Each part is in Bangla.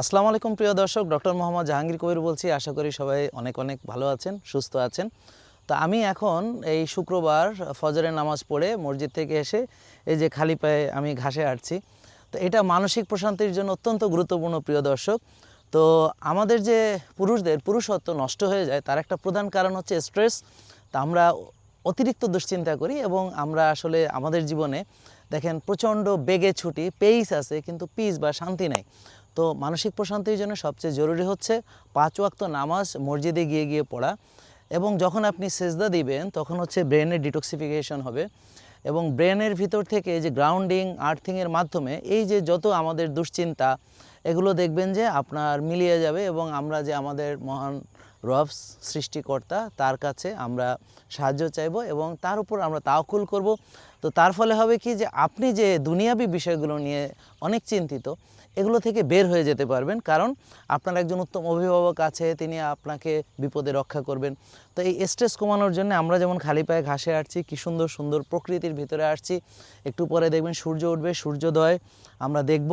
আসসালামু আলাইকুম প্রিয় দর্শক, ডক্টর মোহাম্মদ জাহাঙ্গীর কবির বলছি। আশা করি সবাই অনেক অনেক ভালো আছেন, সুস্থ আছেন। তো আমি এখন এই শুক্রবার ফজরের নামাজ পড়ে মসজিদ থেকে এসে এই যে খালি পায়ে আমি ঘাসে হাঁটছি। তো এটা মানসিক প্রশান্তির জন্য অত্যন্ত গুরুত্বপূর্ণ প্রিয় দর্শক। তো আমাদের যে পুরুষদের পুরুষত্ব নষ্ট হয়ে যায়, তার একটা প্রধান কারণ হচ্ছে স্ট্রেস। তা আমরা অতিরিক্ত দুশ্চিন্তা করি এবং আমরা আসলে আমাদের জীবনে দেখেন প্রচণ্ড বেগে ছুটি, পেইস আছে, কিন্তু পিস বা শান্তি নাই। তো মানসিক প্রশান্তির জন্য সবচেয়ে জরুরি হচ্ছে পাঁচ ওয়াক্ত নামাজ মসজিদে গিয়ে গিয়ে পড়া এবং যখন আপনি সেজদা দিবেন, তখন হচ্ছে ব্রেনের ডিটক্সিফিকেশন হবে এবং ব্রেনের ভিতর থেকে যে গ্রাউন্ডিং আর্থিংয়ের মাধ্যমে এই যে যত আমাদের দুশ্চিন্তা, এগুলো দেখবেন যে আপনার মিলিয়ে যাবে এবং আমরা যে আমাদের মহান রব সৃষ্টিকর্তা, তার কাছে আমরা সাহায্য চাইব এবং তার উপর আমরা তাওকুল করব। তো তার ফলে হবে কি যে আপনি যে দুনিয়াবি বিষয়গুলো নিয়ে অনেক চিন্তিত, এগুলো থেকে বের হয়ে যেতে পারবেন। কারণ আপনার একজন উত্তম অভিভাবক আছে, তিনি আপনাকে বিপদে রক্ষা করবেন। তো এই স্ট্রেস কমানোর জন্য আমরা যেমন খালি পায়ে ঘাসে আসছি কী সুন্দর সুন্দর প্রকৃতির ভিতরে আসছি। একটু পরে দেখবেন সূর্য উঠবে, সূর্যোদয় আমরা দেখব।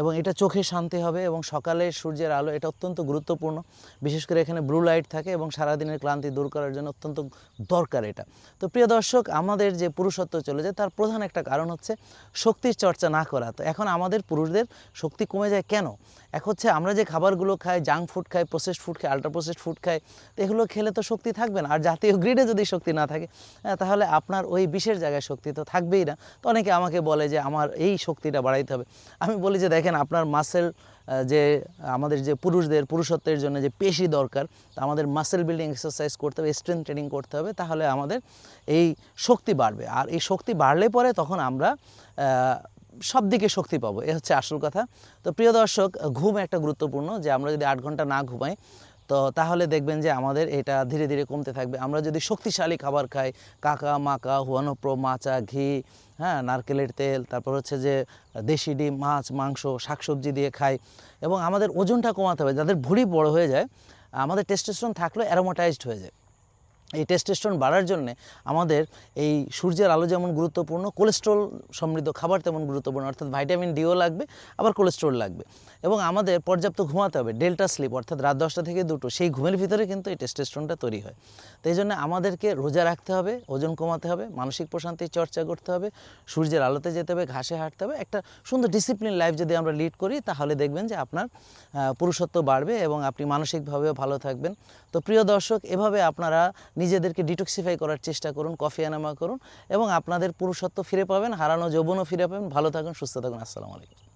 এবং এটা চোখে শান্তি হবে এবং সকালে সূর্যের আলো, এটা অত্যন্ত গুরুত্বপূর্ণ। বিশেষ করে এখানে ব্লু লাইট থাকে এবং সারাদিনের ক্লান্তি দূর করার জন্য অত্যন্ত দরকার এটা। তো প্রিয় দর্শক, আমাদের যে পুরুষত্ব চলে যায়, তার প্রধান একটা কারণ হচ্ছে শক্তির চর্চা না করা। তো এখন আমাদের পুরুষদের শক্তি কমে যায় কেন? এক হচ্ছে আমরা যে খাবারগুলো খাই জাঙ্ক ফুড খাই প্রসেসড ফুড খাই আল্ট্রা প্রসেসড ফুড খাই তো এগুলো খেলে তো শক্তি থাকবে না। আর জাতীয় গ্রিডে যদি শক্তি না থাকে হ্যাঁ, তাহলে আপনার ওই বিশেষ জায়গায় শক্তি তো থাকবেই না। তো অনেকে আমাকে বলে যে আমার এই শক্তিটা বাড়াইতে হবে। আমি বলি যে দেখেন আপনার মাসেল যে আমাদের যে পুরুষদের পুরুষত্বের জন্য যে পেশি দরকার আমাদের মাসেল বিল্ডিং এক্সারসাইজ করতে হবে স্ট্রেংথ ট্রেনিং করতে হবে তাহলে আমাদের এই শক্তি বাড়বে। আর এই শক্তি বাড়লে পরে তখন আমরা সব দিকে শক্তি পাবো, এ হচ্ছে আসল কথা। তো প্রিয় দর্শক, ঘুম একটা গুরুত্বপূর্ণ, যে আমরা যদি আট ঘণ্টা না ঘুমাই, তো তাহলে দেখবেন যে আমাদের এটা ধীরে ধীরে কমতে থাকবে। আমরা যদি শক্তিশালী খাবার খাই, কাকা, মাকা, হুয়ানোপ্রো, মাচা, ঘি হ্যাঁ নারকেলের তেল, তারপর হচ্ছে যে দেশি ডিম, মাছ, মাংস, শাকসবজি দিয়ে খাই এবং আমাদের ওজনটা কমাতে হবে। যাদের ভুঁড়ি বড় হয়ে যায়, আমাদের টেস্টোস্টেরন থাকলেও অ্যারোমাটাইজড হয়ে যায়। এই টেস্টোস্টেরন বাড়ার জন্য আমাদের এই সূর্যের আলো যেমন গুরুত্বপূর্ণ কোলেস্ট্রল সমৃদ্ধ খাবার তেমন গুরুত্বপূর্ণ, অর্থাৎ ভাইটামিন ডিও লাগবে, আবার কোলেস্ট্রল লাগবে। এবং আমাদের পর্যাপ্ত ঘুমাতে হবে ডেল্টা স্লিপ অর্থাৎ রাত দশটা থেকে দুটো, সেই ঘুমের ভিতরে কিন্তু এই টেস্টোস্টেরনটা তৈরি হয়। তো এই জন্য আমাদেরকে রোজা রাখতে হবে, ওজন কমাতে হবে, মানসিক প্রশান্তির চর্চা করতে হবে, সূর্যের আলোতে যেতে হবে, ঘাসে হাঁটতে হবে, একটা সুন্দর ডিসিপ্লিন লাইফ যদি আমরা লিড করি, তাহলে দেখবেন যে আপনার পুরুষত্ব বাড়বে এবং আপনি মানসিকভাবেও ভালো থাকবেন। তো প্রিয় দর্শক, এভাবে আপনারা নিজেদেরকে ডিটক্সিফাই করার চেষ্টা করুন কফি আনামা করুন এবং আপনাদের পুরুষত্ব ফিরে পাবেন, হারানো যৌবনও ফিরে পাবেন। ভালো থাকুন, সুস্থ থাকুন। আসসালামু আলাইকুম।